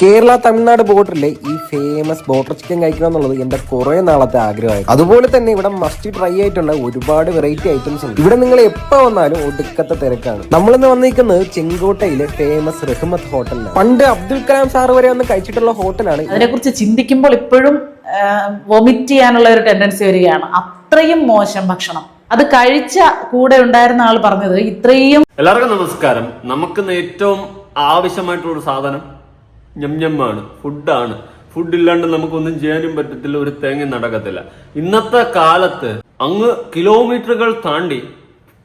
കേരള തമിഴ്നാട് ബോർഡറിലെ ഈ famous boater chicken കഴിക്കണം എന്നുള്ളത് എന്റെ കുറെ നാളത്തെ ആഗ്രഹമായിരുന്നു. അതുപോലെ തന്നെ ഇവിടെ മസ്റ്റ് ട്രൈ ആയിട്ടുള്ള ഒരുപാട് വെറൈറ്റി ഐറ്റംസ് ഉണ്ട്. ഇവിടെ നിങ്ങൾ എപ്പോ വന്നാലും ഒടുക്കത്തെ തിരക്കാണ്. നമ്മളിന്ന് വന്നിരിക്കുന്നത് ചെങ്കോട്ടയിലെ ഫേമസ് റഹ്മത്ത് ഹോട്ടലിലാണ് പണ്ട് അബ്ദുൽ കലാം സാർ വരെ വന്ന് കഴിച്ചിട്ടുള്ള ഹോട്ടലാണ് അതിനെക്കുറിച്ച് ചിന്തിക്കുമ്പോൾ ഇപ്പോഴും വൊമിറ്റ് ചെയ്യാനുള്ള ഒരു ടെൻഡൻസി വരികയാണ്. അത്രയും മോശം ഭക്ഷണം. അത് കഴിച്ച കൂടെ ഉണ്ടായിരുന്ന ആൾ പറഞ്ഞത് ഇത്രയും എല്ലാവർക്കും നമസ്കാരം. നമുക്കിന്ന് ഏറ്റവും ആവശ്യമായിട്ടുള്ള ഒരു സാധനം ഞമ്ഞമ്മാണ് ഫുഡാണ് ഫുഡ് ഇല്ലാണ്ട് നമുക്കൊന്നും ചെയ്യാനും പറ്റത്തില്ല ഒരു തേങ്ങ നടക്കത്തില്ല. ഇന്നത്തെ കാലത്ത് അങ്ങ് കിലോമീറ്ററുകൾ താണ്ടി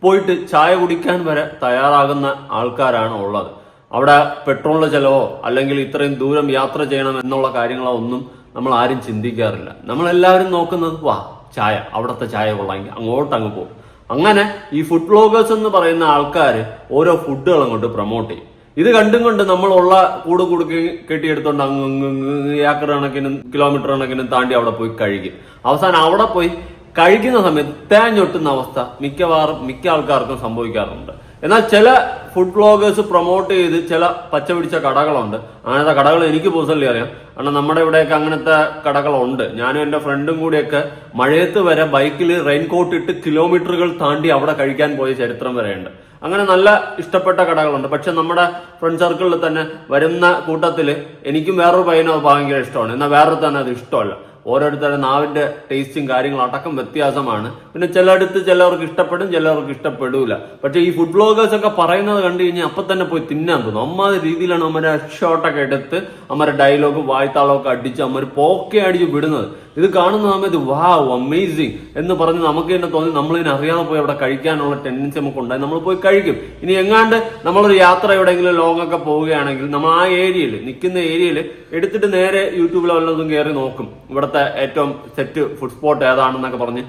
പോയിട്ട് ചായ കുടിക്കാൻ വരെ തയ്യാറാകുന്ന ആൾക്കാരാണ് ഉള്ളത്. അവിടെ പെട്രോളിന്റെ ചെലവോ അല്ലെങ്കിൽ ഇത്രയും ദൂരം യാത്ര ചെയ്യണം എന്നുള്ള കാര്യങ്ങളോ ഒന്നും നമ്മൾ ആരും ചിന്തിക്കാറില്ല. നമ്മളെല്ലാവരും നോക്കുന്നത് വാ ചായ അവിടുത്തെ ചായ കൊള്ളാമെങ്കിൽ അങ്ങോട്ട് അങ്ങ് പോകും. അങ്ങനെ ഈ ഫുഡ് ബ്ലോഗേഴ്സ് എന്ന് പറയുന്ന ആൾക്കാർ ഓരോ ഫുഡുകൾ അങ്ങോട്ട് പ്രൊമോട്ട് ചെയ്യും. ഇത് കണ്ടും കൊണ്ട് നമ്മളുള്ള കൂട് കൂട് കെട്ടിയെടുത്തോണ്ട് അങ്ങ് ഏക്കർ കണക്കിനും കിലോമീറ്റർ കണക്കിനും താണ്ടി അവിടെ പോയി കഴിക്കും. അവസാനം അവിടെ പോയി കഴിക്കുന്ന സമയത്ത് തേഞ്ഞൊട്ടുന്ന അവസ്ഥ മിക്കവാറും മിക്ക ആൾക്കാർക്കും സംഭവിക്കാറുണ്ട്. എന്നാൽ ചില ഫുഡ് ബ്ലോഗേഴ്സ് പ്രൊമോട്ട് ചെയ്ത് ചില പച്ച പിടിച്ച കടകളുണ്ട്. അങ്ങനത്തെ കടകൾ എനിക്ക് പേഴ്സണലി അറിയാം. കാരണം നമ്മുടെ ഇവിടെയൊക്കെ അങ്ങനത്തെ കടകളുണ്ട്. ഞാനും എന്റെ ഫ്രണ്ടും കൂടിയൊക്കെ മഴയത്ത് വരെ ബൈക്കിൽ റെയിൻകോട്ട് ഇട്ട് കിലോമീറ്ററുകൾ താണ്ടി അവിടെ കഴിക്കാൻ പോയ ചരിത്രം വരെയുണ്ട്. അങ്ങനെ നല്ല ഇഷ്ടപ്പെട്ട കടകളുണ്ട്. പക്ഷെ നമ്മുടെ ഫ്രണ്ട് സർക്കിളിൽ തന്നെ വരുന്ന കൂട്ടത്തിൽ എനിക്കും വേറൊരു പയ്യനോ ഭയങ്കര ഇഷ്ടമാണ്. എന്നാൽ വേറൊരു തന്നെ അത് ഇഷ്ടമല്ല. ഓരോരുത്തരുടെ നാവിന്റെ ടേസ്റ്റും കാര്യങ്ങളും അടക്കം വ്യത്യാസമാണ്. പിന്നെ ചിലയിടത്ത് ചിലവർക്ക് ഇഷ്ടപ്പെടും ചിലവർക്ക് ഇഷ്ടപ്പെടില്ല പക്ഷെ ഈ ഫുഡ് ബ്ലോഗേഴ്സ് ഒക്കെ പറയുന്നത് കണ്ടു കഴിഞ്ഞാൽ അപ്പൊ തന്നെ പോയി തിന്നാൻ തോന്നും. അമ്മാതിരി രീതിയിലാണ് അമ്മരെ ഷോട്ടൊക്കെ എടുത്ത് അമ്മരെ ഡയലോഗ് വായ്ത്താളമൊക്കെ അടിച്ച് അമ്മര് പോക്കെ അടിച്ച് വിടുന്നത്. ഇത് കാണുന്ന സമയത്ത് വാ അമേസിങ് എന്ന് പറഞ്ഞ് നമുക്ക് തന്നെ തോന്നി നമ്മൾ ഇതിനെ അറിയാതെ പോയി അവിടെ കഴിക്കാനുള്ള ടെൻഡൻസി നമുക്ക് ഉണ്ടായി. നമ്മൾ പോയി കഴിക്കും. ഇനി എങ്ങാണ്ട് നമ്മളൊരു യാത്ര എവിടെയെങ്കിലും ലോങ്ങൊക്കെ പോവുകയാണെങ്കിൽ നമ്മൾ ആ ഏരിയയിൽ നിൽക്കുന്ന ഏരിയയിൽ എടുത്തിട്ട് നേരെ യൂട്യൂബിലോ വല്ലതും കയറി നോക്കും. ഇവിടുത്തെ ഏറ്റവും സെറ്റ് ഫുഡ് സ്പോട്ട് ഏതാണെന്നൊക്കെ പറഞ്ഞ്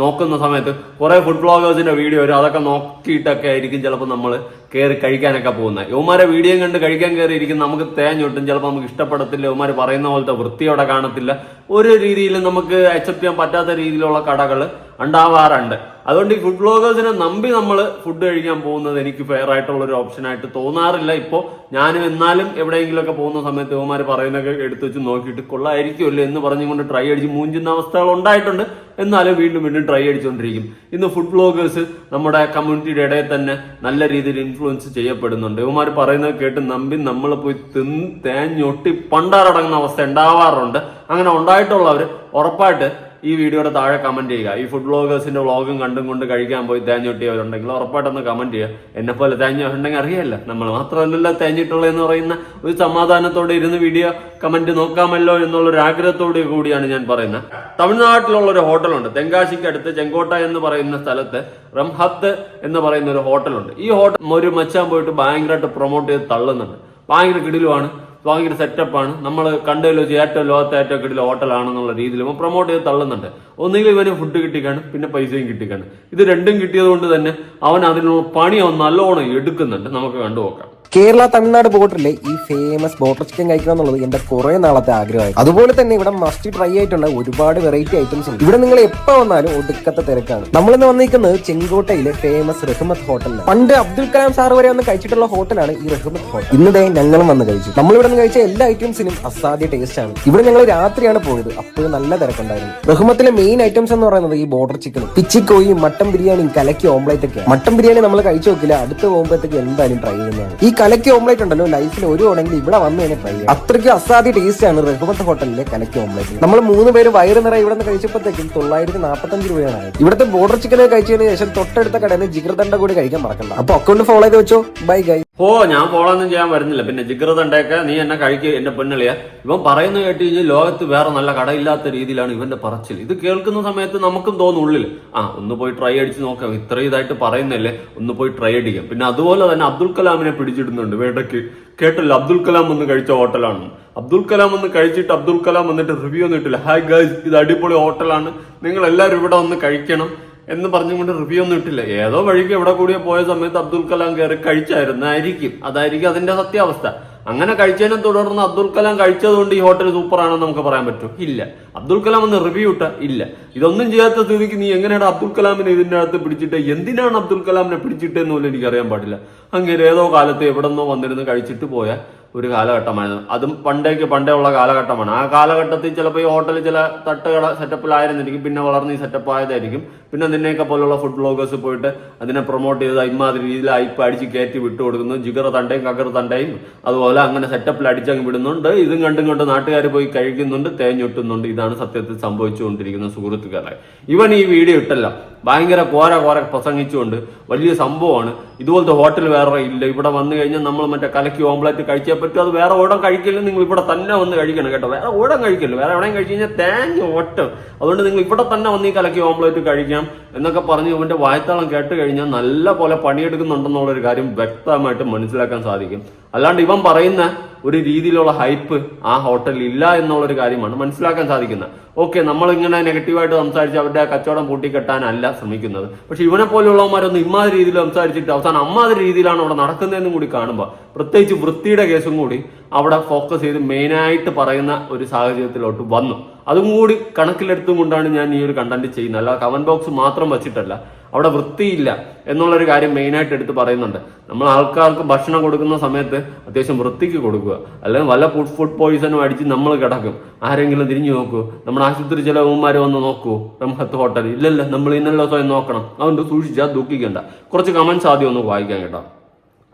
നോക്കുന്ന സമയത്ത് കുറെ ഫുഡ് ബ്ലോഗേഴ്സിന്റെ വീഡിയോ വരും. അതൊക്കെ നോക്കിയിട്ടൊക്കെ ആയിരിക്കും ചിലപ്പോൾ നമ്മൾ കയറി കഴിക്കാനൊക്കെ പോകുന്നത് യുവമാരെ വീഡിയോ കണ്ട് കഴിക്കാൻ കയറി ഇരിക്കും നമുക്ക് തേഞ്ഞൊട്ടും ചിലപ്പോൾ നമുക്ക് ഇഷ്ടപ്പെടത്തില്ല. യുവമാർ പറയുന്ന പോലത്തെ വൃത്തിയോടെ കാണത്തില്ല. ഒരു രീതിയിലും നമുക്ക് അക്സെപ്റ്റ് ചെയ്യാൻ പറ്റാത്ത രീതിയിലുള്ള കടകൾ ഉണ്ടാവാറുണ്ട് അതുകൊണ്ട് ഈ ഫുഡ് ബ്ലോഗേഴ്സിനെ നമ്പി നമ്മൾ ഫുഡ് കഴിക്കാൻ പോകുന്നത് എനിക്ക് ഫെയർ ആയിട്ടുള്ള ഒരു ഓപ്ഷനായിട്ട് തോന്നാറില്ല. ഇപ്പോൾ ഞാനും എന്നാലും എവിടെയെങ്കിലുമൊക്കെ പോകുന്ന സമയത്ത് ഇവന്മാർ പറയുന്നൊക്കെ എടുത്തു വെച്ച് നോക്കിയിട്ട് കൊള്ളായിരിക്കുമല്ലോ എന്ന് പറഞ്ഞുകൊണ്ട് ട്രൈ അടിച്ച് മൂഞ്ചുന്ന അവസ്ഥകൾ ഉണ്ടായിട്ടുണ്ട്. എന്നാലും വീണ്ടും വീണ്ടും ട്രൈ അടിച്ചുകൊണ്ടിരിക്കും ഇന്ന് ഫുഡ് ബ്ലോഗേഴ്സ് നമ്മുടെ കമ്മ്യൂണിറ്റിയുടെ ഇടയിൽ തന്നെ നല്ല രീതിയിൽ ഇൻഫ്ലുവൻസ് ചെയ്യപ്പെടുന്നുണ്ട്. ഇവന്മാർ പറയുന്നത് കേട്ട് നമ്പി നമ്മൾ പോയി തിന്ന് തേഞ്ഞൊട്ടി പണ്ടാറടങ്ങുന്ന അവസ്ഥ ഉണ്ടാവാറുണ്ട്. അങ്ങനെ ഉണ്ടായിട്ടുള്ളവർ ഉറപ്പായിട്ട് ഈ വീഡിയോയുടെ താഴെ കമന്റ് ചെയ്യുക. ഈ ഫുഡ് ബ്ലോഗേഴ്സിന്റെ വ്ളോഗും കണ്ടും കൊണ്ട് കഴിക്കാൻ പോയി തേഞ്ഞൊട്ടിയവരുണ്ടെങ്കിൽ ഉറപ്പായിട്ടൊന്ന് കമന്റ് ചെയ്യുക. എന്നെ പോലെ തേഞ്ഞുണ്ടെങ്കിൽ അറിയാല്ല. നമ്മൾ മാത്രമല്ലല്ലോ തേഞ്ഞിട്ടുള്ളതെന്ന് പറയുന്ന ഒരു സമാധാനത്തോടെ ഇരുന്ന് വീഡിയോ കമന്റ് നോക്കാമല്ലോ എന്നുള്ള ഒരു ആഗ്രഹത്തോടു കൂടിയാണ് ഞാൻ പറയുന്നത്. തമിഴ്നാട്ടിലുള്ള ഒരു ഹോട്ടലുണ്ട്. തെങ്കാശിക്ക് അടുത്ത് ചെങ്കോട്ട എന്ന് പറയുന്ന സ്ഥലത്ത് റംഹത്ത് എന്ന് പറയുന്ന ഒരു ഹോട്ടലുണ്ട്. ഈ ഹോട്ടൽ ഒരു മച്ചാൻ പോയിട്ട് ഭയങ്കരമായിട്ട് പ്രൊമോട്ട് ചെയ്ത് തള്ളുന്നുണ്ട്. ഭയങ്കര കിടിലുമാണ് ഭയങ്കര സെറ്റപ്പാണ് നമ്മൾ കണ്ടതിൽ വെച്ച് ഏറ്റവും ലോകത്തെ ഏറ്റവും കിട്ടിയ ഹോട്ടലാണെന്നുള്ള രീതിയിൽ പ്രൊമോട്ട് ചെയ്ത് തള്ളുന്നുണ്ട്. ഒന്നുകിൽ ഇവന് ഫുഡ് കിട്ടിക്കാണ് പിന്നെ പൈസയും കിട്ടിക്കാണ്. ഇത് രണ്ടും കിട്ടിയത് കൊണ്ട് തന്നെ അവൻ അതിനുള്ള പണി അവൻ നല്ലോണം എടുക്കുന്നുണ്ട്. നമുക്ക് കണ്ടു നോക്കാം. കേരള തമിഴ്നാട് ബോർഡറിലെ ഈ ഫേമസ് ബോട്ടർ ചിക്കൻ കഴിക്കണം എന്നുള്ളത് എന്റെ കുറെ നാളത്തെ ആഗ്രഹമായിരുന്നു അതുപോലെ തന്നെ ഇവിടെ മസ്റ്റ് ട്രൈ ആയിട്ടുള്ള ഒരുപാട് വെറൈറ്റി ഐറ്റംസ് ഉണ്ട്. ഇവിടെ നിങ്ങൾ എപ്പോ വന്നാലും ഒടുക്കത്തെ തിരക്കാണ്. നമ്മളിന്ന് വന്നിരിക്കുന്നത് ചെങ്കോട്ടയിലെ ഫേമസ് റഹ്മത്ത് ഹോട്ടലിലാണ് പണ്ട് അബ്ദുൽ കലാം സാർ വരെ വന്ന് കഴിച്ചിട്ടുള്ള ഹോട്ടലാണ് ഈ റഹ്മത്ത് ഹോട്ടൽ ഇന്നതേ ഞങ്ങളും വന്ന് കഴിച്ചു. നമ്മൾ ഇവിടെ നിന്ന് കഴിച്ച എല്ലാ ഐറ്റംസിനും അസാധ്യ ടേസ്റ്റ് ആണ്. ഇവിടെ ഞങ്ങൾ രാത്രിയാണ് പോയത്. അപ്പോഴും നല്ല തിരക്കുണ്ടായിരുന്നു. റഹ്മത്തിലെ മെയിൻ ഐറ്റംസ് എന്ന് പറയുന്നത് ഈ ബോർഡർ ചിക്കൻ പിച്ചിക്കോയി മട്ടൻ ബിരിയാണി കലക്കി ഓംപ്ലേറ്റ് ഒക്കെ മട്ടൻ ബിരിയാണി നമ്മൾ കഴിച്ചു നോക്കില്ല. അടുത്ത് പോകുമ്പോഴത്തേക്ക് എന്തായാലും ട്രൈ ചെയ്യുന്നതാണ്. ഈ കലക്കി ഓംലേറ്റ് ഉണ്ടല്ലോ ലൈഫിൽ ഒരു ആണെങ്കിൽ ഇവിടെ വന്നു തന്നെ പയ്യ. അത്രയ്ക്ക് അസാധ്യ ടേസ്റ്റ് ആണ് റഹ്മത്ത് ഹോട്ടലിലെ കലക്കി ഓംലേറ്റ് നമ്മൾ മൂന്ന് പേര് വയറ് നിറയെ ഇവിടെ നിന്ന് കഴിച്ചപ്പോഴത്തേക്കും തൊള്ളായിരത്തി നാൽപ്പത്തഞ്ച് രൂപയാണ് ഇവിടുത്തെ ബോർഡർ ചിക്കൻ കഴിച്ചതിന് ശേഷം തൊട്ടടുത്ത കടയിൽ നിന്ന് ജിഗർദണ്ഡ കൂടി കഴിക്കാൻ മറക്കണ്ട. അപ്പൊ അക്കൗണ്ട് ഫോളോ ചെയ്ത് വെച്ചോ. ബൈ ഗൈ ഓ ഞാൻ പോളൊന്നും ചെയ്യാൻ വരുന്നില്ല. പിന്നെ ജിഗ്രതണ്ടൊക്കെ നീ എന്നെ കഴിക്കുക എന്റെ പെണ്ണിളിയ ഇവൻ പറയുന്നത് കേട്ട് കഴിഞ്ഞാൽ ലോകത്ത് വേറെ നല്ല കടയില്ലാത്ത രീതിയിലാണ് ഇവന്റെ പറച്ചിൽ. ഇത് കേൾക്കുന്ന സമയത്ത് നമുക്കും തോന്നും ഉള്ളിൽ ആ ഒന്ന് പോയി ട്രൈ അടിച്ച് നോക്കാം. ഇത്ര ഇതായിട്ട് പറയുന്നല്ലേ ഒന്ന് പോയി ട്രൈ അടിക്കാം. പിന്നെ അതുപോലെ തന്നെ അബ്ദുൽ കലാമിനെ പിടിച്ചിടുന്നുണ്ട് വേണ്ടക്ക് കേട്ടല്ലോ അബ്ദുൽ കലാം ഒന്ന് കഴിച്ച ഹോട്ടലാണ്. അബ്ദുൽ കലാം ഒന്ന് കഴിച്ചിട്ട് അബ്ദുൽ കലാം വന്നിട്ട് റിവ്യൂ ഒന്നും ഇട്ടില്ല. ഹായ് ഗൈസ് ഇത് അടിപൊളി ഹോട്ടലാണ്. നിങ്ങൾ എല്ലാവരും ഇവിടെ ഒന്ന് കഴിക്കണം. എന്ന് പറഞ്ഞുകൊണ്ട് റിവ്യൂ ഒന്നും ഇട്ടില്ല. ഏതോ വഴിക്ക് എവിടെ കൂടിയോ പോയ സമയത്ത് അബ്ദുൽ കലാം കയറി കഴിച്ചായിരുന്നായിരിക്കും. അതായിരിക്കും അതിന്റെ സത്യാവസ്ഥ. അങ്ങനെ കഴിച്ചതിനെ തുടർന്ന് അബ്ദുൽ കലാം കഴിച്ചതുകൊണ്ട് ഈ ഹോട്ടൽ സൂപ്പറാണെന്ന് നമുക്ക് പറയാൻ പറ്റും. ഇല്ല. അബ്ദുൽ കലാം ഒന്ന് റിവ്യൂ ഇട്ട ഇല്ല. ഇതൊന്നും ചെയ്യാത്ത സ്ഥിതിക്ക് നീ എങ്ങനെയാണ് അബ്ദുൽ കലാമിനെ ഇതിന്റെ അകത്ത് പിടിച്ചിട്ട് എന്തിനാണ് അബ്ദുൽ കലാമിനെ പിടിച്ചിട്ടെന്ന് പോലും എനിക്ക് അറിയാൻ പാടില്ല. അങ്ങനെ ഏതോ കാലത്ത് എവിടെന്നോ വന്നിരുന്ന് കഴിച്ചിട്ട് പോയ ഒരു കാലഘട്ടമായിരുന്നു. അതും പണ്ടേക്ക് പണ്ടേ ഉള്ള കാലഘട്ടമാണ്. ആ കാലഘട്ടത്തിൽ ചിലപ്പോൾ ഈ ഹോട്ടലിൽ ചില തട്ടുകട സെറ്റപ്പിലായിരുന്നിരിക്കും പിന്നെ വളർന്ന് ഈ സെറ്റപ്പ് ആയതായിരിക്കും. പിന്നെ നിന്നെയൊക്കെ പോലുള്ള ഫുഡ് ബ്ലോഗേഴ്സ് പോയിട്ട് അതിനെ പ്രൊമോട്ട് ചെയ്ത് ഇമാതിരി രീതിയിൽ അയിപ്പ് അടിച്ച് കയറ്റി വിട്ടു കൊടുക്കുന്നു. ജിഗർ തണ്ടയും കഗർ തണ്ടയും അതുപോലെ അങ്ങനെ സെറ്റപ്പിൽ അടിച്ചങ്ങ് വിടുന്നുണ്ട്. ഇതും കണ്ടും കൊണ്ട് നാട്ടുകാർ പോയി കഴിക്കുന്നുണ്ട് തേഞ്ഞൊട്ടുന്നുണ്ട്. ഇതാണ് സത്യത്തിൽ സംഭവിച്ചുകൊണ്ടിരിക്കുന്ന സുഹൃത്തുക്കളെ. ഇവൻ ഈ വീഡിയോ ഇട്ടല്ല. ഭയങ്കര കോര കോര പ്രസംഗിച്ചുകൊണ്ട് വലിയ സംഭവമാണ്. ഇതുപോലത്തെ ഹോട്ടൽ വേറെ ഇല്ല. ഇവിടെ വന്നു കഴിഞ്ഞാൽ നമ്മൾ മറ്റേ കലക്കി ഓംപ്ലേറ്റ് കഴിച്ചേ പറ്റും. അത് വേറെ ഓടം കഴിക്കില്ല. നിങ്ങൾ ഇവിടെ തന്നെ വന്ന് കഴിക്കണം കേട്ടോ. വേറെ ഓടം കഴിക്കില്ല. വേറെ എവിടെയും കഴിച്ചു കഴിഞ്ഞാൽ തേങ്ങ ഓട്ടം അതുകൊണ്ട് നിങ്ങൾ ഇവിടെ തന്നെ വന്ന് ഈ കലക്കി ഓംപ്ലേറ്റ് കഴിക്കാം എന്നൊക്കെ പറഞ്ഞ് ഇവന്റെ വായത്താളം കേട്ട് കഴിഞ്ഞാൽ നല്ല പോലെ പണിയെടുക്കുന്നുണ്ടെന്നുള്ള ഒരു കാര്യം വ്യക്തമായിട്ട് മനസ്സിലാക്കാൻ സാധിക്കും. അല്ലാണ്ട് ഇവൻ പറയുന്ന ഒരു രീതിയിലുള്ള ഹൈപ്പ് ആ ഹോട്ടലിൽ ഇല്ല എന്നുള്ളൊരു കാര്യമാണ് മനസ്സിലാക്കാൻ സാധിക്കുന്നത്. ഓക്കെ നമ്മൾ ഇങ്ങനെ നെഗറ്റീവായിട്ട് സംസാരിച്ച് അവരുടെ കച്ചവടം പൂട്ടിക്കെട്ടാനല്ല ശ്രമിക്കുന്നത്. പക്ഷെ ഇവനെ പോലെയുള്ളവന്മാരൊന്നും ഇമാതിരി രീതിയിൽ സംസാരിച്ചിട്ട് അവസാനം അമ്മാതിരി രീതിയിലാണ് അവിടെ നടക്കുന്നതെന്നും കൂടി കാണുമ്പോൾ പ്രത്യേകിച്ച് വൃത്തിയുടെ കേസും കൂടി അവിടെ ഫോക്കസ് ചെയ്ത് മെയിനായിട്ട് പറയുന്ന ഒരു സാഹചര്യത്തിലോട്ട് വന്നു. അതും കൂടി കണക്കിലെടുത്തും കൊണ്ടാണ് ഞാൻ ഈ ഒരു കണ്ടന്റ് ചെയ്യുന്നത്. അല്ല കമന്റ് ബോക്സ് മാത്രം വെച്ചിട്ടല്ല. അവിടെ വൃത്തിയില്ല എന്നുള്ളൊരു കാര്യം മെയിനായിട്ട് എടുത്ത് പറയുന്നുണ്ട്. നമ്മൾ ആൾക്കാർക്ക് ഭക്ഷണം കൊടുക്കുന്ന സമയത്ത് അത്യാവശ്യം വൃത്തിക്ക് കൊടുക്കുക. അല്ലെങ്കിൽ വല്ല ഫുഡ് ഫുഡ് പോയിസണും അടിച്ച് നമ്മൾ കിടക്കും. ആരെങ്കിലും തിരിഞ്ഞു നോക്കൂ. നമ്മുടെ ആശുപത്രി ചില ഉമ്മമാര് വന്ന് നോക്കൂ. റംഹത്ത് ഹോട്ടൽ. ഇല്ലല്ല നമ്മൾ ഇന്നലെ സ്വയം നോക്കണം. അതുകൊണ്ട് സൂക്ഷിച്ചാൽ ദുഃഖിക്കണ്ട. കുറച്ച് കമൻസ് ആദ്യം ഒന്ന് വായിക്കാൻ കേട്ടോ.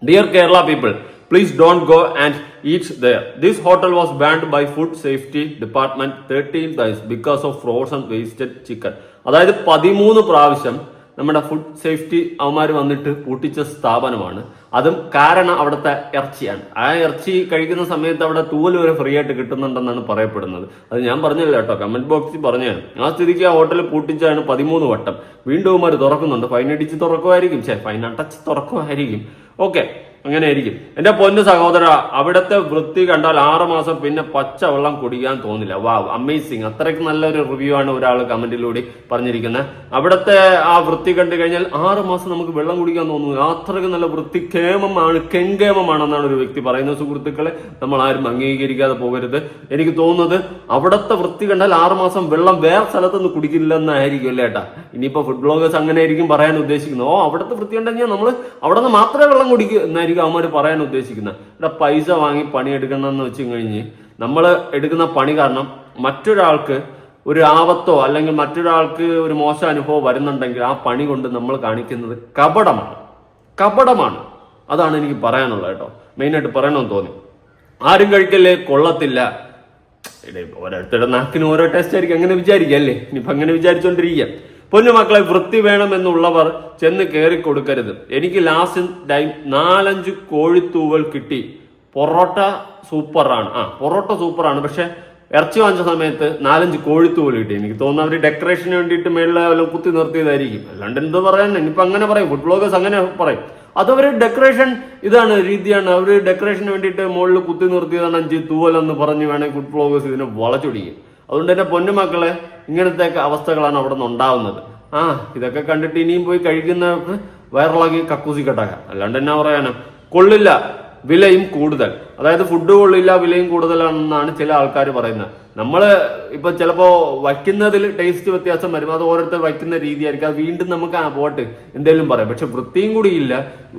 Dear Kerala people please don't go and eat there. This hotel was banned by Food Safety Department 13 times because of wasted chicken. അതായത് പതിമൂന്ന് പ്രാവശ്യം നമ്മുടെ ഫുഡ് സേഫ്റ്റി അവന്മാർ വന്നിട്ട് പൂട്ടിച്ച സ്ഥാപനമാണ്. അതും കാരണം അവിടുത്തെ ഇറച്ചിയാണ്. ആ ഇറച്ചി കഴിക്കുന്ന സമയത്ത് അവിടെ തൂവൽ വരെ ഫ്രീ ആയിട്ട് കിട്ടുന്നുണ്ടെന്നാണ് പറയപ്പെടുന്നത്. അത് ഞാൻ പറഞ്ഞില്ല കേട്ടോ. കമന്റ് ബോക്സിൽ പറഞ്ഞു ആ സ്ഥിതിക്ക് ആ ഹോട്ടൽ പൂട്ടിച്ചാണ് പതിമൂന്ന് വട്ടം. വീണ്ടും അവന്മാർ തുറക്കുന്നുണ്ട്. ഫൈൻ അടിച്ച് തുറക്കുമായിരിക്കും. ചേ ഫൈൻ അടച്ച് തുറക്കുമായിരിക്കും. ഓക്കെ അങ്ങനെ ആയിരിക്കും എന്റെ പൊന്നു സഹോദര അവിടുത്തെ വൃത്തി കണ്ടാൽ ആറ് മാസം പിന്നെ പച്ച വെള്ളം കുടിക്കാൻ തോന്നില്ല. വാ അമേസിങ്. അത്രയ്ക്ക് നല്ലൊരു റിവ്യൂ ആണ് ഒരാൾ കമന്റിലൂടെ പറഞ്ഞിരിക്കുന്നത് അവിടുത്തെ ആ വൃത്തി കണ്ടു കഴിഞ്ഞാൽ ആറ് മാസം നമുക്ക് വെള്ളം കുടിക്കാൻ തോന്നുന്നു അത്രയ്ക്ക് നല്ല വൃത്തി കേമമാണ് കെങ്കേമമാണെന്നാണ് ഒരു വ്യക്തി പറയുന്നത്. സുഹൃത്തുക്കളെ നമ്മൾ ആരും അംഗീകരിക്കാതെ പോകരുത്. എനിക്ക് തോന്നുന്നത് അവിടുത്തെ വൃത്തി കണ്ടാൽ ആറ് മാസം വെള്ളം വേറെ സ്ഥലത്തുനിന്ന് കുടിക്കില്ലെന്നായിരിക്കും അല്ലേ ഏട്ടാ? ഇനിയിപ്പോ ഫുഡ് ബ്ലോഗേഴ്സ് അങ്ങനെ ആയിരിക്കും പറയാൻ ഉദ്ദേശിക്കുന്നത്. ഓ അവിടുത്തെ വൃത്തി ഉണ്ടെങ്കിൽ നമ്മൾ അവിടെ നിന്ന് മാത്രമേ വെള്ളം കുടിക്കൂ എന്നായിരിക്കും അവന്മാർ പറയാൻ ഉദ്ദേശിക്കുന്നത് ഇവിടെ പൈസ വാങ്ങി പണിയെടുക്കണം എന്ന് വെച്ച് കഴിഞ്ഞ് നമ്മൾ എടുക്കുന്ന പണി കാരണം മറ്റൊരാൾക്ക് ഒരു ആപത്തോ അല്ലെങ്കിൽ മറ്റൊരാൾക്ക് ഒരു മോശം അനുഭവം വരുന്നുണ്ടെങ്കിൽ ആ പണി കൊണ്ട് നമ്മൾ കാണിക്കുന്നത് കപടമാണ്. കപടമാണ്. അതാണ് എനിക്ക് പറയാനുള്ളത് കേട്ടോ. മെയിനായിട്ട് പറയണമെന്ന് തോന്നി. ആരും കഴിക്കല്ലേ? കൊള്ളത്തില്ല. ഓരോരുത്തരുടെ നാക്കിന് ഓരോ ടേസ്റ്റ് ആയിരിക്കും. അങ്ങനെ വിചാരിക്കുക അല്ലേ? ഇനിയിപ്പോ അങ്ങനെ വിചാരിച്ചോണ്ടിരിക്കുക. പൊന്നു മക്കളെ വൃത്തി വേണമെന്നുള്ളവർ ചെന്ന് കയറി കൊടുക്കരുത്. എനിക്ക് ലാസ്റ്റ് ടൈം നാലഞ്ച് കോഴിത്തൂവൽ കിട്ടി. പൊറോട്ട സൂപ്പറാണ്. ആ പൊറോട്ട സൂപ്പറാണ്. പക്ഷെ ഇറച്ചി വാങ്ങിച്ച സമയത്ത് നാലഞ്ച് കോഴിത്തൂവൽ കിട്ടി. എനിക്ക് തോന്നുന്നു അവർ ഡെക്കറേഷന് വേണ്ടിയിട്ട് മേളിൽ വല്ലതും കുത്തി നിർത്തിയതായിരിക്കും. അല്ലാണ്ട് എന്ത് പറയാൻ? ഇനിയിപ്പോൾ അങ്ങനെ പറയും. ഫുഡ് ബ്ലോഗേഴ്സ് അങ്ങനെ പറയും. അതവര് ഡെക്കറേഷൻ ഇതാണ് രീതിയാണ്. അവർ ഡെക്കറേഷന് വേണ്ടിയിട്ട് മുകളിൽ കുത്തി നിർത്തിയതാണ് അഞ്ച് തൂവൽ എന്ന് പറഞ്ഞ് വേണമെങ്കിൽ ഫുഡ് ബ്ലോഗേഴ്സ് ഇതിനെ വളച്ചൊടിക്കും. അതുകൊണ്ട് എന്റെ പൊന്നുമക്കളെ ഇങ്ങനത്തെ അവസ്ഥകളാണ് അവിടെ നിന്ന് ഉണ്ടാവുന്നത്. ആ ഇതൊക്കെ കണ്ടിട്ട് ഇനിയും പോയി കഴിക്കുന്നവർക്ക് വയറിളകി കക്കൂസി കെട്ടാക്കാം അല്ലാണ്ട് എന്നാ പറയാനോ? കൊള്ളില്ല വിലയും കൂടുതൽ. അതായത് ഫുഡ് കൊള്ളില്ല വിലയും കൂടുതലാണെന്നാണ് ചില ആൾക്കാർ പറയുന്നത്. നമ്മൾ ഇപ്പൊ ചിലപ്പോ വയ്ക്കുന്നതിൽ ടേസ്റ്റ് വ്യത്യാസം വരും. അത് ഓരോരുത്തർ വയ്ക്കുന്ന രീതിയായിരിക്കും. അത് വീണ്ടും നമുക്ക് ആ പോട്ട് എന്തെങ്കിലും പറയാം. പക്ഷെ വൃത്തിയും കൂടി ഇല്ല.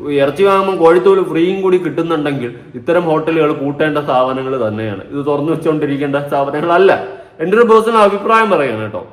ഇറച്ചി വാങ്ങുമ്പോൾ കോഴിത്തോൽ ഫ്രീയും കൂടി കിട്ടുന്നുണ്ടെങ്കിൽ ഇത്തരം ഹോട്ടലുകൾ കൂട്ടേണ്ട സ്ഥാപനങ്ങൾ തന്നെയാണ്. ഇത് തുറന്നു വെച്ചുകൊണ്ടിരിക്കേണ്ട സ്ഥാപനങ്ങളല്ല എന്റെ ഒരു പേഴ്സണൽ അഭിപ്രായം പറയാണ് കേട്ടോ.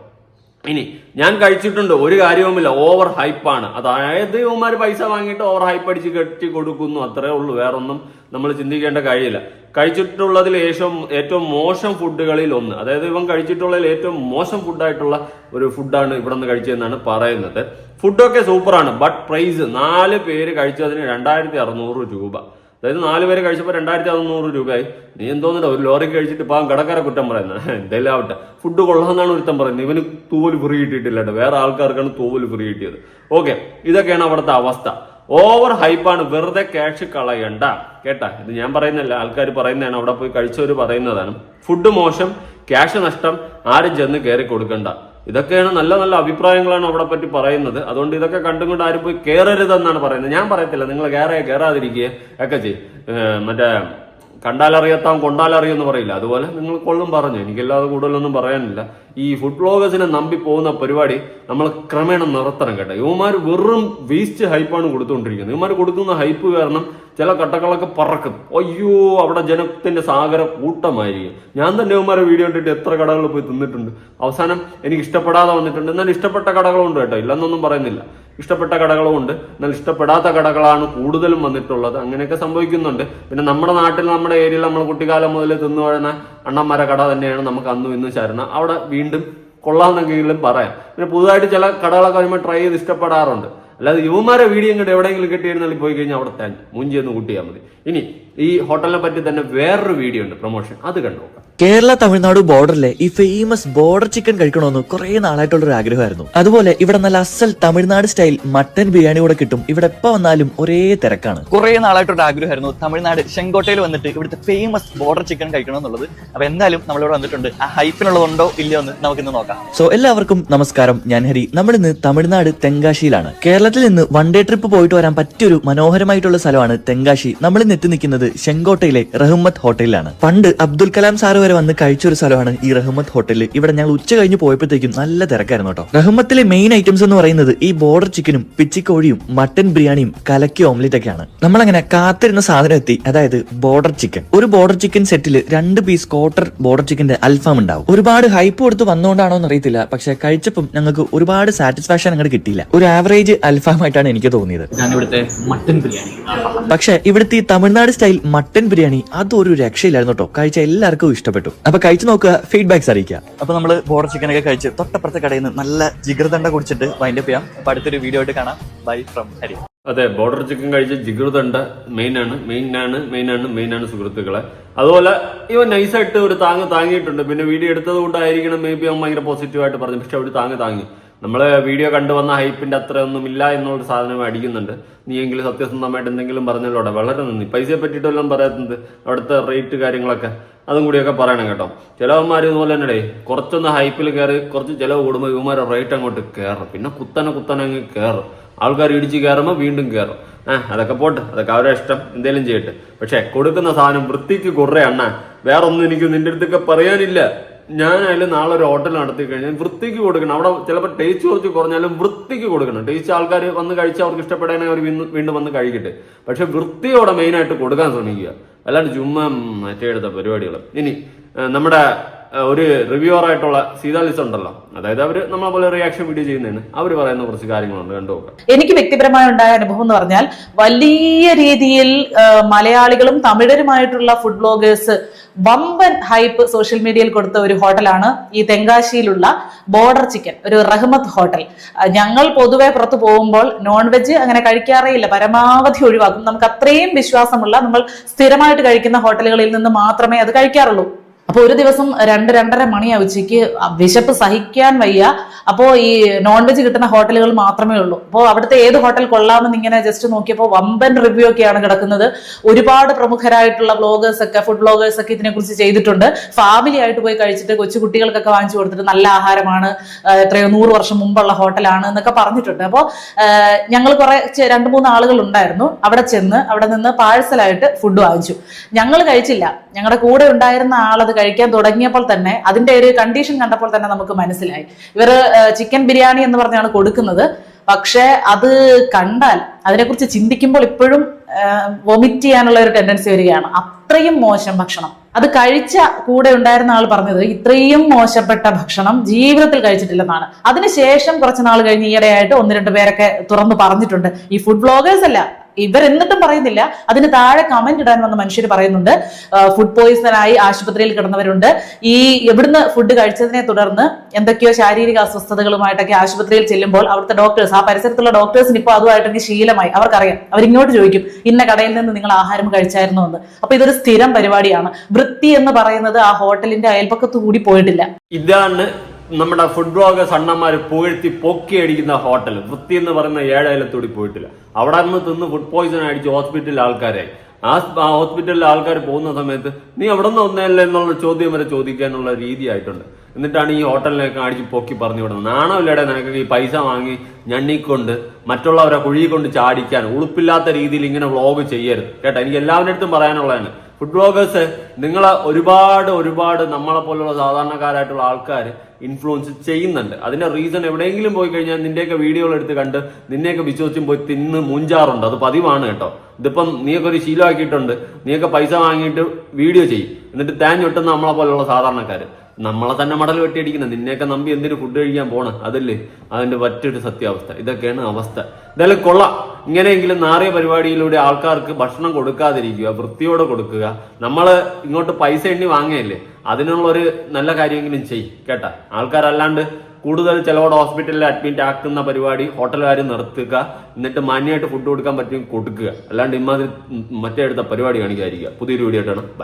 ഇനി ഞാൻ കഴിച്ചിട്ടുണ്ട് ഒരു കാര്യവുമില്ല ഓവർ ഹൈപ്പാണ് അതായത് ഇവന്മാർ പൈസ വാങ്ങിയിട്ട് ഓവർ ഹൈപ്പ് അടിച്ച് കെട്ടി കൊടുക്കുന്നു അത്രേ ഉള്ളൂ വേറൊന്നും നമ്മൾ ചിന്തിക്കേണ്ട കാര്യമില്ല. കഴിച്ചിട്ടുള്ളതിൽ ഏറ്റവും ഏറ്റവും മോശം ഫുഡുകളിൽ ഒന്ന് അതായത് ഇവൻ കഴിച്ചിട്ടുള്ളതിൽ ഏറ്റവും മോശം ഫുഡായിട്ടുള്ള ഒരു ഫുഡാണ് ഇവിടെ നിന്ന് കഴിച്ചതെന്നാണ് പറയുന്നത്. ഫുഡൊക്കെ സൂപ്പറാണ് ബട്ട് പ്രൈസ് നാല് പേര് കഴിച്ചതിന് രണ്ടായിരത്തി അറുന്നൂറ് രൂപ. അതായത് നാല് പേര് കഴിച്ചപ്പോൾ രണ്ടായിരത്തി അറുന്നൂറ് രൂപയായി. നീ എന്തോന്നില്ല ഒരു ലോറി കഴിച്ചിട്ട് പാവം കടക്കാരെ കുറ്റം പറയുന്നത് എന്തെല്ലാം ആവട്ടെ. ഫുഡ് കൊള്ളാമെന്നാണ് ഒരുത്തം പറയുന്നത്. ഇവന് തൂവൽ ഫ്രീ കിട്ടിയിട്ടില്ല കേട്ടോ വേറെ ആൾക്കാർക്കാണ് തൂവൽ ഫ്രീ കിട്ടിയത്. ഓക്കെ ഇതൊക്കെയാണ് അവിടുത്തെ അവസ്ഥ. ഓവർ ഹൈപ്പാണ് വെറുതെ ക്യാഷ് കളയണ്ട. കേട്ടാ ഇത് ഞാൻ പറയുന്നല്ല ആൾക്കാർ പറയുന്നതാണ് അവിടെ പോയി കഴിച്ചവർ പറയുന്നതാണ്. ഫുഡ് മോശം ക്യാഷ് നഷ്ടം ആരും ചെന്ന് കയറി കൊടുക്കണ്ട. ഇതൊക്കെയാണ് നല്ല നല്ല അഭിപ്രായങ്ങളാണ് അവിടെ പറ്റി പറയുന്നത്. അതുകൊണ്ട് ഇതൊക്കെ കണ്ടും കൊണ്ട് ആരും പോയി കയറരുതെന്നാണ് പറയുന്നത്. ഞാൻ പറയത്തില്ല. നിങ്ങൾ കയറേ കയറാതിരിക്കുക ഒക്കെ ചെയ്യും. മറ്റേ കണ്ടാലറിയാത്താം കൊണ്ടാലറിയെന്ന് പറയില്ല. അതുപോലെ നിങ്ങൾ കൊള്ളും പറഞ്ഞു. എനിക്കല്ലാതെ കൂടുതലൊന്നും പറയാനില്ല. ഈ ഫുഡ് ബ്ലോഗേഴ്സിനെ നമ്പി പോകുന്ന പരിപാടി നമ്മൾ ക്രമേണ നിർത്തണം കേട്ടോ. യുവമാർ വെറും വേസ്റ്റ് ഹൈപ്പാണ് കൊടുത്തുകൊണ്ടിരിക്കുന്നത്. യുവമാർ കൊടുക്കുന്ന ഹൈപ്പ് കാരണം ചില കട്ടകളൊക്കെ പറക്കും. അയ്യോ അവിടെ ജനത്തിന്റെ സാഗര കൂട്ടമായിരിക്കും ഞാൻ തന്നെ യുവമാരെ വീഡിയോ കണ്ടിട്ട് എത്ര കടകളിൽ പോയി തിന്നിട്ടുണ്ട്. അവസാനം എനിക്ക് ഇഷ്ടപ്പെടാതെ വന്നിട്ടുണ്ട്. എന്നാൽ ഇഷ്ടപ്പെട്ട കടകളുണ്ട് കേട്ടോ. ഇല്ലെന്നൊന്നും പറയുന്നില്ല. ഇഷ്ടപ്പെട്ട കടകളുമുണ്ട് എന്നാൽ ഇഷ്ടപ്പെടാത്ത കടകളാണ് കൂടുതലും വന്നിട്ടുള്ളത്. അങ്ങനെയൊക്കെ സംഭവിക്കുന്നുണ്ട്. പിന്നെ നമ്മുടെ നാട്ടിൽ നമ്മുടെ ഏരിയയിൽ നമ്മൾ കുട്ടിക്കാലം മുതൽ തിന്നു വഴുന്ന അണ്ണന്മാരെ കട തന്നെയാണ് നമുക്ക് അന്നും ഇന്നും ചരണ അവിടെ വീണ്ടും കൊള്ളാമെന്നെങ്കിലും പറയാം. പിന്നെ പുതുതായിട്ട് ചില കടകളൊക്കെ വരുമ്പോൾ ട്രൈ ചെയ്ത് ഇഷ്ടപ്പെടാറുണ്ട്. അല്ലാതെ യുവമാരെ വീഡിയോ ഇങ്ങോട്ട് എവിടെയെങ്കിലും കിട്ടിയിരുന്നാൽ പോയി കഴിഞ്ഞാൽ അവിടെ തന്നെ മൂഞ്ചി ഒന്ന് കൂട്ടിയാൽ മതി. ഇനി ഈ ഹോട്ടലിനെ പറ്റി തന്നെ വേറൊരു വീഡിയോ ഉണ്ട് പ്രൊമോഷൻ അത് കണ്ടു? കേരള തമിഴ്നാട് ബോർഡറിലെ ഈ ഫേമസ് ബോർഡർ ചിക്കൻ കഴിക്കണമെന്ന് കുറെ നാളായിട്ടുള്ള ഒരു ആഗ്രഹമായിരുന്നു. അതുപോലെ ഇവിടെ നല്ല അസൽ തമിഴ്നാട് സ്റ്റൈൽ മട്ടൻ ബിരിയാണി കൂടെ കിട്ടും. ഇവിടെ എപ്പോ വന്നാലും ഒരേ തിരക്കാണ്. കുറെ നാളായിട്ടുള്ള ആഗ്രഹമായിരുന്നു. തമിഴ്നാട് ചെങ്കോട്ടയിൽ വന്നിട്ട് ഇവിടുത്തെ ഫേമസ് ബോർഡർ ചിക്കൻ കഴിക്കണം എന്നുള്ളത് അപ്പൊ എന്തായാലും നമ്മളിവിടെ വന്നിട്ടുണ്ട്. ആ ഹൈപ്പിനുള്ളതുണ്ടോ ഇല്ലയോ എന്ന് നമുക്കിന്ന് നോക്കാം. സോ എല്ലാവർക്കും നമസ്കാരം. ഞാൻ ഹരി. നമ്മൾ ഇന്ന് തമിഴ്നാട് തെങ്കാശിയിലാണ്. കേരളത്തിൽ നിന്ന് വൺ ഡേ ട്രിപ്പ് പോയിട്ട് വരാൻ പറ്റിയൊരു മനോഹരമായിട്ടുള്ള സ്ഥലമാണ് തെങ്കാശി. നമ്മൾ ഇന്ന് എത്തി നിൽക്കുന്നത് ചെങ്കോട്ടയിലെ റഹ്മത്ത് ഹോട്ടലിലാണ് പണ്ട് അബ്ദുൽ കലാം സാറ് വരെ വന്ന് കഴിച്ച ഒരു സ്ഥലമാണ് ഈ റഹ്മത്ത് ഹോട്ടൽ ഇവിടെ ഞങ്ങൾ ഉച്ച കഴിഞ്ഞ് പോയപ്പോഴത്തേക്കും നല്ല തിരക്കായിരുന്നു കേട്ടോ. റഹ്മത്തിലെ മെയിൻ ഐറ്റംസ് എന്ന് പറയുന്നത് ഈ ബോർഡർ ചിക്കനും പിച്ചിക്കോഴിയും മട്ടൻ ബിരിയാണിയും കലക്കി ഓംലെറ്റ് ഒക്കെയാണ്. നമ്മളങ്ങനെ കാത്തിരുന്ന സാധനം എത്തി. അതായത് ബോർഡർ ചിക്കൻ ഒരു ബോർഡർ ചിക്കൻ സെറ്റിൽ രണ്ട് പീസ് ക്വാർട്ടർ ബോർഡർ ചിക്കന്റെ അൽഫാം ഉണ്ടാവും. ഒരുപാട് ഹൈപ്പ് കൊടുത്ത് വന്നുകൊണ്ടാണോ എന്ന് അറിയത്തില്ല. പക്ഷെ കഴിച്ചപ്പം ഞങ്ങൾക്ക് ഒരുപാട് സാറ്റിസ്ഫാക്ഷൻ അങ്ങോട്ട് കിട്ടിയില്ല. ഒരു ആവറേജ് അൽഫാം ആയിട്ടാണ് എനിക്ക് തോന്നിയത്. മട്ടൻ ബിരിയാണി പക്ഷെ ഇവിടുത്തെ ഈ തമിഴ്നാട് സ്റ്റൈൽ മട്ടൻ ബിരിയാണി അതൊരു രക്ഷയില്ലായിരുന്നു കേട്ടോ. കഴിച്ച എല്ലാവർക്കും ഇഷ്ടപ്പെട്ടു. അപ്പൊ കഴിച്ചു നോക്കുക ഫീഡ്ബാക്സ് അറിയിക്കുക. അപ്പൊ നമ്മൾ ബോർഡർ ചിക്കൻ ഒക്കെ കഴിച്ച് തൊട്ടപ്പുറത്തെ കടയിൽ നിന്ന് നല്ല ജിഗർദണ്ഡ കുടിച്ചിട്ട് വൈൻഡപ്പ് ചെയ്യാം. അപ്പൊ അടുത്തൊരു വീഡിയോ ആയിട്ട് കാണാം. ബൈ ഫ്രം ഹരി അതെ ബോർഡർ ചിക്കൻ കഴിച്ച് ജിഗൃതണ്ട മെയിൻ ആണ്. മെയിൻ ആണ് മെയിൻ ആണ് മെയിൻ ആണ് സുഹൃത്തുക്കളെ. അതുപോലെ ഇവൻ നൈസായിട്ട് ഒരു താങ്ങ് താങ്ങിയിട്ടുണ്ട്. പിന്നെ വീഡിയോ എടുത്തത് കൊണ്ടായിരിക്കണം മേ ബി അവൻ ഭയങ്കര പോസിറ്റീവായിട്ട് പറഞ്ഞു. പക്ഷെ അവർ താങ്ങ് താങ്ങി. നമ്മൾ വീഡിയോ കണ്ടുവന്ന ഹൈപ്പിന്റെ അത്രയൊന്നും ഇല്ല എന്നുള്ള സാധനം അടിക്കുന്നുണ്ട്. നീ എങ്കിലും സത്യസന്ധമായിട്ട് എന്തെങ്കിലും പറഞ്ഞല്ലോടെ വളരെ നന്ദി. പൈസയെ പറ്റിയിട്ടെല്ലാം പറയാത്തത് അവിടുത്തെ റേറ്റ് കാര്യങ്ങളൊക്കെ. അതും കൂടിയൊക്കെ പറയണം കേട്ടോ. ചിലവന്മാർ ഇതുപോലെ തന്നെ കുറച്ചൊന്ന് ഹൈപ്പിൽ കയറി കുറച്ച് ചിലവ് കൂടുമ്പോൾ ഇവന്മാരെ റേറ്റ് അങ്ങോട്ട് കയറും പിന്നെ കുത്തനെ കുത്തനെ അങ്ങ് കയറും ആൾക്കാർ ഇടിച്ച് കയറുമ്പോൾ വീണ്ടും കയറും ആ അതൊക്കെ പോട്ടെ. അതൊക്കെ അവരുടെ ഇഷ്ടം. എന്തേലും ചെയ്യട്ടെ. പക്ഷെ കൊടുക്കുന്ന സാധനം വൃത്തിക്ക് കുറേ അണ്ണ. വേറൊന്നും എനിക്ക് നിന്റെ അടുത്തൊക്കെ പറയാനില്ല. ഞാനായാലും നാളെ ഒരു ഹോട്ടൽ നടത്തി കഴിഞ്ഞാൽ വൃത്തിക്ക് കൊടുക്കണം. അവിടെ ചിലപ്പോൾ ടേസ്റ്റ് കുറച്ച് കുറഞ്ഞാലും വൃത്തിക്ക് കൊടുക്കണം. ടേസ്റ്റ് ആൾക്കാർ വന്ന് കഴിച്ച് അവർക്ക് ഇഷ്ടപ്പെടാനേ അവർ വീണ്ടും വന്ന് കഴിക്കട്ടെ. പക്ഷെ വൃത്തിയോടെ മെയിനായിട്ട് കൊടുക്കാൻ ശ്രമിക്കുക. അല്ലാണ്ട് ചുമ്മാ മറ്റേ എടുത്ത പരിപാടികൾ ഇനി നമ്മുടെ ഒരു റിവ്യൂവർ ആയിട്ടുള്ള സീതാലിസ് ഉണ്ടല്ലോ. അതായത് അവർ നമ്മളെ പോലെ റിയാക്ഷൻ വീഡിയോ ചെയ്യുന്നതാണ്. അവർ പറയുന്ന കുറച്ച് കാര്യങ്ങളുണ്ട് കണ്ടു എനിക്ക് വ്യക്തിപരമായി ഉണ്ടായ അനുഭവം എന്ന് പറഞ്ഞാൽ വലിയ രീതിയിൽ മലയാളികളും തമിഴരുമായിട്ടുള്ള ഫുഡ് ബ്ലോഗേഴ്സ് വമ്പൻ ഹൈപ്പ് സോഷ്യൽ മീഡിയയിൽ കൊടുത്ത ഒരു ഹോട്ടലാണ് ഈ തെങ്കാശിയിലുള്ള ബോർഡർ ചിക്കൻ ഒരു റഹ്മത്ത് ഹോട്ടൽ. ഞങ്ങൾ പൊതുവെ പുറത്തു പോകുമ്പോൾ നോൺ വെജ് അങ്ങനെ കഴിക്കാറേ ഇല്ല പരമാവധി ഒഴിവാക്കും. നമുക്ക് അത്രയും വിശ്വാസമുള്ള നമ്മൾ സ്ഥിരമായിട്ട് കഴിക്കുന്ന ഹോട്ടലുകളിൽ നിന്ന് മാത്രമേ അത് കഴിക്കാറുള്ളൂ. അപ്പൊ ഒരു ദിവസം രണ്ട് രണ്ടര മണിയാ ഉച്ചയ്ക്ക് വിശപ്പ് സഹിക്കാൻ വയ്യ. അപ്പോ ഈ നോൺ വെജ് കിട്ടുന്ന ഹോട്ടലുകൾ മാത്രമേ ഉള്ളൂ. അപ്പോ അവിടുത്തെ ഏത് ഹോട്ടൽ കൊള്ളാമെന്ന് ഇങ്ങനെ ജസ്റ്റ് നോക്കിയപ്പോൾ വമ്പൻ റിവ്യൂ ഒക്കെയാണ് കിടക്കുന്നത്. ഒരുപാട് പ്രമുഖരായിട്ടുള്ള വ്ളോഗേഴ്സ് ഒക്കെ ഫുഡ് വ്ളോഗേഴ്സ് ഒക്കെ ഇതിനെക്കുറിച്ച് ചെയ്തിട്ടുണ്ട്. ഫാമിലി ആയിട്ട് പോയി കഴിച്ചിട്ട് കൊച്ചു കുട്ടികൾക്കൊക്കെ വാങ്ങിച്ചു കൊടുത്തിട്ട് നല്ല ആഹാരമാണ്. എത്രയോ നൂറ് വർഷം മുമ്പുള്ള ഹോട്ടലാണ് എന്നൊക്കെ പറഞ്ഞിട്ടുണ്ട്. അപ്പോ ഞങ്ങൾ കുറെ രണ്ട് മൂന്ന് ആളുകൾ ഉണ്ടായിരുന്നു. അവിടെ ചെന്ന് അവിടെ നിന്ന് പാഴ്സലായിട്ട് ഫുഡ് വാങ്ങിച്ചു. ഞങ്ങൾ കഴിച്ചില്ല. ഞങ്ങളുടെ കൂടെ ഉണ്ടായിരുന്ന ആളത് കഴിക്കാൻ തുടങ്ങിയപ്പോൾ തന്നെ അതിന്റെ ഒരു കണ്ടീഷൻ കണ്ടപ്പോൾ തന്നെ നമുക്ക് മനസ്സിലായി. ഇവർ ചിക്കൻ ബിരിയാണി എന്ന് പറഞ്ഞാണ് കൊടുക്കുന്നത്. പക്ഷെ അത് കണ്ടാൽ അതിനെക്കുറിച്ച് ചിന്തിക്കുമ്പോൾ ഇപ്പോഴും വൊമിറ്റ് ചെയ്യാനുള്ള ഒരു ടെൻഡൻസി വരികയാണ്. അത്രയും മോശം ഭക്ഷണം. അത് കഴിച്ച കൂടെ ഉണ്ടായിരുന്ന ആൾ പറഞ്ഞത് ഇത്രയും മോശപ്പെട്ട ഭക്ഷണം ജീവിതത്തിൽ കഴിച്ചിട്ടില്ലെന്നാണ്. അതിനുശേഷം കുറച്ച് നാൾ കഴിഞ്ഞ് ഈയിടെയായിട്ട് ഒന്ന് രണ്ട് പേരൊക്കെ തുറന്നു പറഞ്ഞിട്ടുണ്ട്. ഈ ഫുഡ് ബ്ലോഗേഴ്സ് അല്ല ഇവർ എന്നിട്ടും പറയുന്നില്ല. അതിന് താഴെ കമന്റ് ഇടാൻ വന്ന മനുഷ്യർ പറയുന്നുണ്ട്. ഫുഡ് പോയിസണായി ആശുപത്രിയിൽ കിടന്നവരുണ്ട്. ഈ എവിടുന്ന് ഫുഡ് കഴിച്ചതിനെ തുടർന്ന് എന്തൊക്കെയോ ശാരീരിക അസ്വസ്ഥതകളുമായിട്ടൊക്കെ ആശുപത്രിയിൽ ചെല്ലുമ്പോൾ അവിടുത്തെ ഡോക്ടേഴ്സ് ആ പരിസരത്തുള്ള ഡോക്ടേഴ്സിന് ഇപ്പോൾ അതുമായിട്ടൊക്കെ ശീലമായി. അവർക്കറിയാം. അവരിങ്ങോട്ട് ചോദിക്കും ഇന്ന കടയിൽ നിന്ന് നിങ്ങൾ ആഹാരം കഴിച്ചായിരുന്നു എന്ന്. അപ്പൊ ഇതൊരു സ്ഥിരം പരിപാടിയാണ്. വൃത്തി എന്ന് പറയുന്നത് ആ ഹോട്ടലിന്റെ അയൽപ്പക്കത്ത് കൂടി പോയിട്ടില്ല. ഇതാണ് നമ്മുടെ ഫുഡ് ബ്ലോഗേഴ്സ് അണ്ണന്മാർ പുകഴ്ത്തി പൊക്കി അടിക്കുന്ന ഹോട്ടൽ. വൃത്തി എന്ന് പറയുന്ന ഏഴായിലത്തൂടി പോയിട്ടില്ല. അവിടെ നിന്ന് തിന്ന് ഫുഡ് പോയിസൺ അടിച്ച് ഹോസ്പിറ്റലിൽ ആൾക്കാരെ ആ ഹോസ്പിറ്റലിൽ ആൾക്കാർ പോകുന്ന സമയത്ത് നീ അവിടെ നിന്ന് ഒന്നല്ലേ എന്നുള്ള ചോദ്യം വരെ ചോദിക്കാനുള്ള രീതി ആയിട്ടുണ്ട്. എന്നിട്ടാണ് ഈ ഹോട്ടലിനൊക്കെ അടിച്ച് പൊക്കി പറഞ്ഞു വിടുന്നത്. നാണമില്ലടെ നിനക്ക് ഈ പൈസ വാങ്ങി ഞണ്ണിക്കൊണ്ട് മറ്റുള്ളവരെ കുഴി കൊണ്ട് ചാടിക്കാൻ ഉളുപ്പില്ലാത്ത രീതിയിൽ ഇങ്ങനെ വ്ളോഗ് ചെയ്യരുത്. കേട്ടോ എനിക്ക് എല്ലാവരുടെ അടുത്തും പറയാനുള്ളതാണ്. ഫുഡ് ബ്ലോഗേഴ്സ് നിങ്ങളെ ഒരുപാട് ഒരുപാട് നമ്മളെ പോലുള്ള സാധാരണക്കാരായിട്ടുള്ള ആൾക്കാർ ഇൻഫ്ലുവൻസ് ചെയ്യുന്നുണ്ട്. അതിന്റെ റീസൺ എവിടെയെങ്കിലും പോയി കഴിഞ്ഞാൽ നിന്റെയൊക്കെ വീഡിയോകൾ എടുത്ത് കണ്ട് നിന്നെയൊക്കെ വിശ്വസിച്ചും പോയി തിന്ന് മുഞ്ചാറുണ്ട്. അത് പതിവാണ് കേട്ടോ. ഇതിപ്പം നീയൊക്കെ ഒരു ശീലമാക്കിയിട്ടുണ്ട്. നീയൊക്കെ പൈസ വാങ്ങിയിട്ട് വീഡിയോ ചെയ്യും. എന്നിട്ട് തേഞ്ഞൊട്ടുന്ന നമ്മളെ പോലെയുള്ള സാധാരണക്കാർ നമ്മളെ തന്നെ മടൽ വെട്ടിയടിക്കുന്നത്. നിന്നെയൊക്കെ നമ്പി എന്തിനു ഫുഡ് കഴിക്കാൻ പോണ്? അതല്ലേ? അതിന്റെ മറ്റൊരു സത്യാവസ്ഥ. ഇതൊക്കെയാണ് അവസ്ഥ. എന്തായാലും കൊള്ളാം. ഇങ്ങനെയെങ്കിലും നാറിയ പരിപാടിയിലൂടെ ആൾക്കാർക്ക് ഭക്ഷണം കൊടുക്കാതിരിക്കുക വൃത്തിയോടെ കൊടുക്കുക. നമ്മൾ ഇങ്ങോട്ട് പൈസ എണ്ണി വാങ്ങുകയല്ലേ അതിനുള്ള ഒരു നല്ല കാര്യമെങ്കിലും ചെയ് കേട്ടാ? ആൾക്കാരല്ലാണ്ട് കൂടുതൽ ചിലവോടെ ഹോസ്പിറ്റലിൽ അഡ്മിറ്റ് ആക്കുന്ന പരിപാടി ഹോട്ടലുകാർ നിർത്തുക എന്നിട്ട് മാന്യമായിട്ട് ഫുഡ് കൊടുക്കാൻ പറ്റും കൊടുക്കുക. അല്ലാണ്ട് ഇമാതിരി മറ്റേ അടുത്ത പരിപാടി കാണിക്കാതിരിക്കുക. പുതിയൊരു വീഡിയോ ആയിട്ടാണ് ബൈ